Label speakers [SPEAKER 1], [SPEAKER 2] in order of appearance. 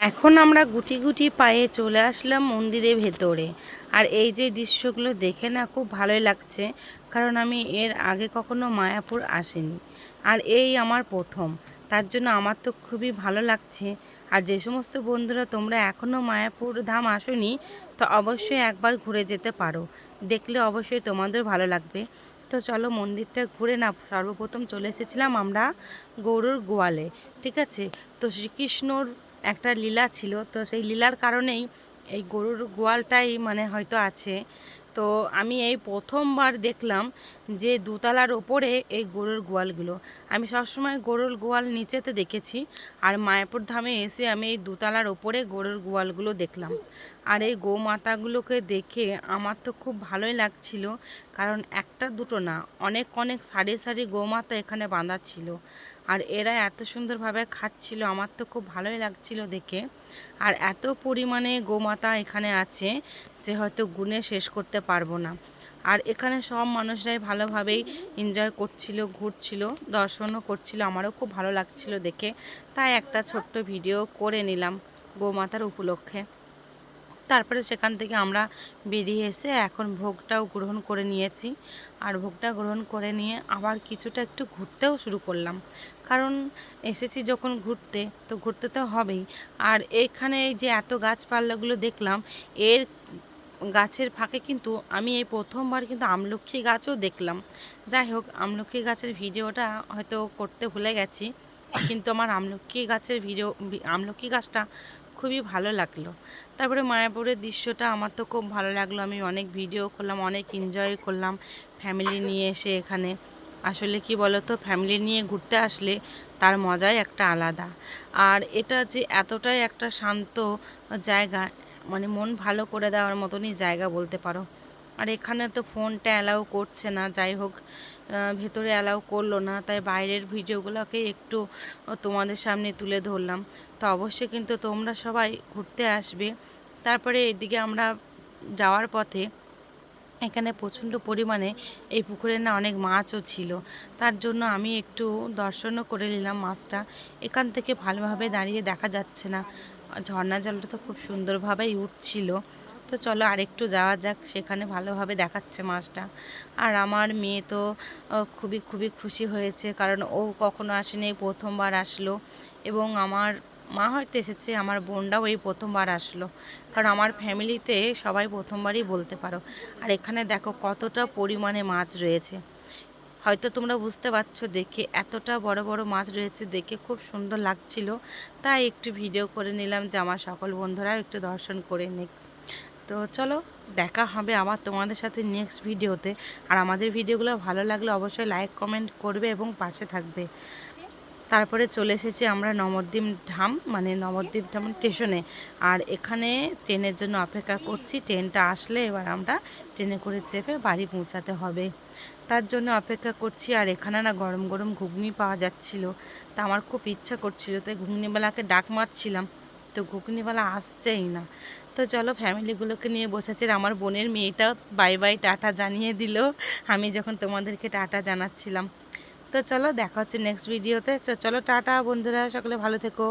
[SPEAKER 1] এখন আমরা গুটি গুটি পায়ে চলে আসলাম মন্দিরের ভেতরে। আর এই যে দৃশ্যগুলো দেখে না খুব ভালোই লাগছে, কারণ আমি এর আগে কখনো মায়াপুর আসিনি। আর এই আমার প্রথম, তার জন্য আমার তো খুবই ভালো লাগছে। আর যে সমস্ত বন্ধুরা, তোমরা এখনও মায়াপুর ধাম আসোনি, তো অবশ্যই একবার ঘুরে যেতে পারো। দেখলে অবশ্যই তোমাদের ভালো লাগবে। তো চলো মন্দিরটা ঘুরে না সর্বপ্রথম চলে এসেছিলাম আমরা গৌরুর গোয়ালে, ঠিক আছে? তো শ্রীকৃষ্ণর একটা লীলা ছিল। তো সেই লীলার কারণেই এই গরুর গোয়ালটাই মানে হয়তো আছে। তো আমি এই প্রথমবার দেখলাম যে দুতলার ওপরে এই গরুর গোয়ালগুলো। আমি সবসময় গরুর গোয়াল নিচেতে দেখেছি আর মায়াপুর ধামে এসে আমি এই দুতলার ওপরে গরুর গোয়ালগুলো দেখলাম। আর এই গোমাতাগুলোকে দেখে আমার তো খুব ভালোই লাগছিল, কারণ একটা দুটো না, অনেক অনেক সারি সারি গোমাতা এখানে বাঁধা ছিল। আর এরা এত সুন্দরভাবে খাচ্ছিল, আমার তো খুব ভালোই লাগছিল দেখে। আর এত পরিমাণে গোমাতা এখানে আছে যে হয়তো গুণে শেষ করতে পারব না। আর এখানে সব মানুষরাই ভালোভাবেই এনজয় করছিল, ঘুরছিল, দর্শনও করছিল। আমারও খুব ভালো লাগছিল দেখে। তাই একটা ছোট্ট ভিডিও করে নিলাম গোমাতার উপলক্ষে। তারপরে সেখান থেকে আমরা বেরিয়ে এসে এখন ভোগটাও গ্রহণ করে নিয়েছি। আর ভোগটা গ্রহণ করে নিয়ে আবার কিছুটা একটু ঘুরতেও শুরু করলাম। কারণ এসেছি যখন ঘুরতে, তো ঘুরতে তো হবেই। আর এখানে এই যে এত গাছপালাগুলো দেখলাম, এর গাছের ফাঁকে কিন্তু আমি এই প্রথমবার কিন্তু আমলক্ষী গাছও দেখলাম। যাই হোক, আমলক্ষী গাছের ভিডিওটা হয়তো করতে ভুলে গেছি। কিন্তু আমার আমলক্ষী গাছের ভিডিও, আমলক্ষী গাছটা খুবই ভালো লাগল। তারপরে মায়াপুরের দৃশ্যটা আমার তো খুব ভালো লাগল। আমি অনেক ভিডিও করলাম, অনেক এনজয় করলাম ফ্যামিলি নিয়ে এসে এখানে। আসলে কি বলতো ফ্যামিলি নিয়ে ঘুরতে আসলে তার মজাই একটা আলাদা। আর এটা যে এতটাই একটা শান্ত জায়গা মানে মন ভালো করে দেওয়ার মতনই জায়গা বলতে পারো। আর এখানে তো ফোনটা অ্যালাউ করছে না, যাই হোক ভেতরে অ্যালাউ করল না, তাই বাইরের ভিডিওগুলোকে একটু তোমাদের সামনে তুলে ধরলাম। তো অবশ্যই কিন্তু তোমরা সবাই ঘুরতে আসবে। তারপরে এদিকে আমরা যাওয়ার পথে এখানে প্রচণ্ড পরিমাণে এই পুকুরে না অনেক মাছও ছিল। তার জন্য আমি একটু দর্শনও করে নিলাম মাছটা। এখান থেকে ভালোভাবে দাঁড়িয়ে দেখা যাচ্ছে না। ঝর্ণা জলটা তো খুব সুন্দরভাবেই উঠছিল। তো চলো আরেকটু যাওয়া যাক, সেখানে ভালোভাবে দেখাচ্ছে মাছটা। আর আমার মেয়ে তো খুবই খুবই খুশি হয়েছে, কারণ ও কখনো আসেনি প্রথমবার আসলো। এবং আমার মা হয়তো এসেছে, আমার বোনটাও এই প্রথমবার আসলো। কারণ আমার ফ্যামিলিতে সবাই প্রথমবারই বলতে পারো। আর এখানে দেখো কতটা পরিমাণে মাছ রয়েছে। হয়তো তোমরা বুঝতে পারছ, দেখে এতটা বড় বড় মাছ রয়েছে, দেখে খুব সুন্দর লাগছিল। তাই একটু ভিডিও করে নিলাম যে আমার সকল বন্ধুরাও একটু দর্শন করে নিক। তো চলো, দেখা হবে আবার তোমাদের সাথে নেক্সট ভিডিওতে আর আমাদের ভিডিওগুলো ভালো লাগলে অবশ্যই লাইক কমেন্ট করবে এবং পাশে থাকবে। তারপরে চলে এসেছি আমরা নবদ্বীপ ধাম মানে নবদ্বীপ ধাম স্টেশনে আর এখানে ট্রেনের জন্য অপেক্ষা করছি, ট্রেনটা আসলে এবার আমরা ট্রেনে করে চেপে বাড়ি পৌঁছাতে হবে। তার জন্য অপেক্ষা করছি, আর এখানে না গরম গরম ঘুগনি পাওয়া যাচ্ছিল। তা আমার খুব ইচ্ছা করছিল, তাই ঘুগনিবেলাকে ডাক মারছিলাম। তো ঘুগনিওয়ালা আসছেই না। তো চলো ফ্যামিলিগুলোকে নিয়ে বসেছে আমার বোনের মেয়েটাও বাই বাই টাটা জানিয়ে দিল। আমি যখন তোমাদেরকে টাটা জানাচ্ছিলাম। তো চলো দেখা হচ্ছে নেক্সট ভিডিওতে চলো টাটা বন্ধুরা, সকলে ভালো থেকো।